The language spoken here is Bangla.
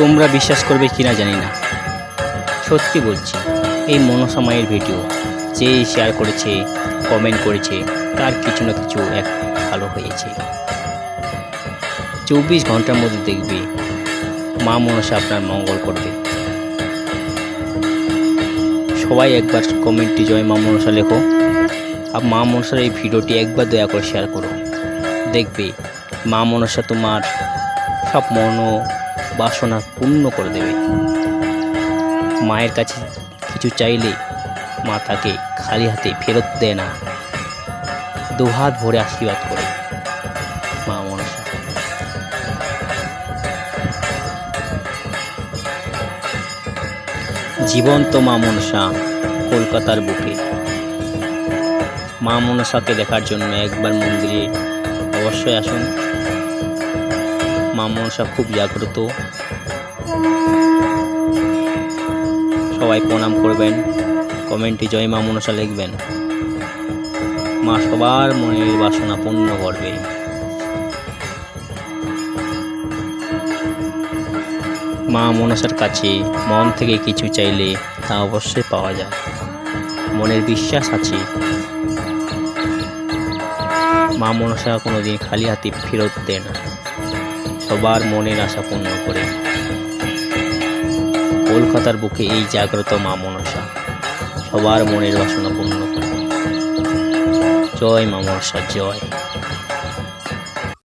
তোমরা বিশ্বাস করবে কিনা জানি না। সত্যি বলছি, এই মনসামায়ের ভিডিও যে শেয়ার করেছে কমেন্ট করেছে, তার কিছু না কিছু এক ভালো হয়েছে। চব্বিশ ঘণ্টার মধ্যে দেখবে মা মনসা আপনার মঙ্গল করবে। সবাই একবার কমেন্টটি জয় মা মনসা লেখো। আর মা মনসার এই ভিডিওটি একবার দয়া করে শেয়ার করো। দেখবে মা মনসা তোমার সব মন বাসনা পূর্ণ করে দেবে। মায়ের কাছে কিছু চাইলে মা তাকে খালি হাতে ফেরত দেয় না। দুহাত ভরে আশীর্বাদ করে। মা মনসা। জীবন্ত মা মনসা কলকাতার বুকে। মা মনসাকে দেখার জন্য একবার মন্দিরে অবশ্যই আসুন। মা মনসা খুব জাগ্রত সবাই প্রণাম করবেন। কমেন্টে জয় মা মনসা লিখবেন। মা সবার মনের বাসনা পূর্ণ করবে। মা মনসার কাছে মন থেকে কিছু চাইলে তা অবশ্যই পাওয়া যায়। মনের বিশ্বাস আছে। মা মনসা কোনোদিন খালি হাতে ফেরত দেয় না। সবার মনের আশা পূর্ণ করে। কলকাতার বুকে এই জাগ্রত মা মনসা, সবার মনের বাসনা পূর্ণ করে। জয় মা মনসা, জয়।